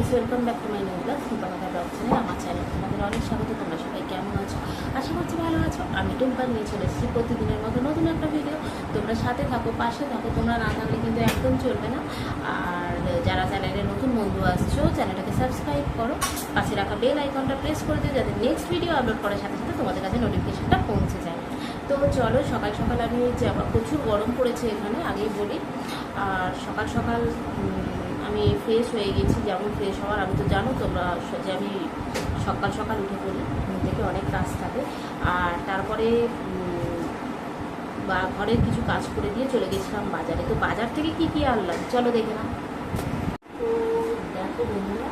Guys welcome back to my new blog Tumpa কথা blog channel আমার চ্যানেল তোমাদের অনেক স্বাগত। তোমরা সবাই কেমন আছো? আশা করছি ভালো আছো। আমি টুম্পা নিয়ে চলে এসেছি প্রতিদিনের মতো নতুন একটা ভিডিও তোমরা সাথে থাকো, পাশে থাকো। তোমরা না থাকলে কিন্তু একদম চলবে না। আর যারা চ্যানেলে নতুন বন্ধু আসছো চ্যানেলটাকে সাবস্ক্রাইব করো। পাশে রাখা বেল আইকনটা প্রেস করে দিও, যাতে নেক্সট ভিডিও আপলোড করার সাথে সাথে তোমাদের কাছে নোটিফিকেশনটা পৌঁছে যায়। তো চলো, সকাল সকাল আমি যে আবার প্রচুর গরম পড়েছে এখানে, আগেই বলি। আর সকাল সকাল আমি ফ্রেশ হয়ে গেছি, যেমন ফ্রেশ হওয়ার, আমি তো জানো তোমরা যে আমি সকাল সকাল উঠে পড়ি, ঘুম থেকে অনেক কাজ থাকে। আর তারপরে বা ঘরের কিছু কাজ করে দিয়ে চলে গেছিলাম বাজারে। তো বাজার থেকে কি কি আনলাম? চলো দেখে নাও। তো দেখো বন্ধুরা,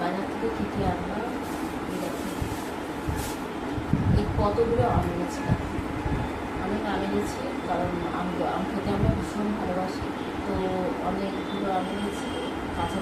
বাজার থেকে কী কী আনলাম? এই কতগুলো আম এনেছিলাম অনেক আম এনেছি, কারণ আম আম খেতে আমরা ভীষণ ভালোবাসি। তো অনেকগুলো আম এনেছি।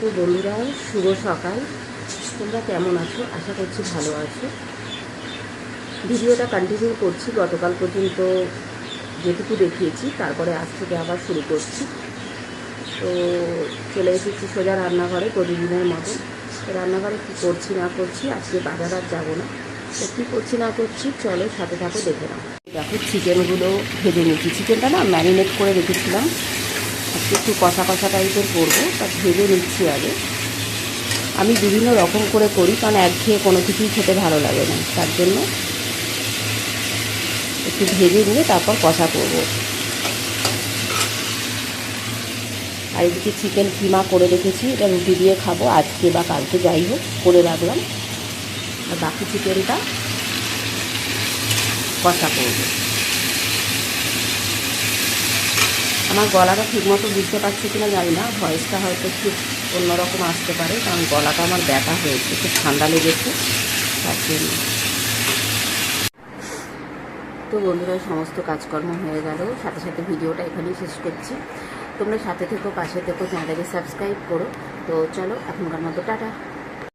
তো বন্ধুরা, শুভ সকাল। তোমরা কেমন আছো? আশা করছি ভালো আছো। ভিডিওটা কন্টিনিউ করছি। গতকাল পর্যন্ত যেটুকু দেখিয়েছি, তারপরে আজ থেকে আবার শুরু করছি। তো চলে এসেছি সোজা রান্নাঘরে প্রতিদিনের মতো। রান্নাঘরে কী করছি, না করছি, আজকে বাজার আর যাব না। তো কী করছি, না করছি, চলো সাথে থাকো, দেখে নাও। দেখো চিকেনগুলো ভেজে নিচ্ছি চিকেনটা না ম্যারিনেট করে রেখেছিলাম। একটু কষা কষা টাইপের করব, তা ভেজে নিচ্ছি আগে। আমি বিভিন্ন রকম করে করি, কারণ একঘেয়ে কোনো কিছুই খেতে ভালো লাগে না। তার জন্য একটু ভেজে নিয়ে তারপর কষা করব। আর এদিকে চিকেন কিমা করে রেখেছি, এটা রুটি দিয়ে খাব আজকে বা কালকে, যাই হোক, করে রাখলাম। আর বাকি চিকেনটা কষা করব। আমার গলাটা ঠিকমতো বুঝতে পারছি কিনা জানি না, ভয়েসটা হয়তো একটু অন্যরকম আসতে পারে, কারণ গলাটা আমার ব্যথা হয়েছে, খুব ঠান্ডা লেগেছে, তার জন্য। তো বন্ধুরা সমস্ত কাজকর্ম হয়ে গেল, সাথে সাথে ভিডিওটা এখানেই শেষ করছি। তোমরা সাথে থেকো, পাশে থেকো, চ্যানেলটাকে সাবস্ক্রাইব করো। তো চলো, এখনকার মতো টাটা।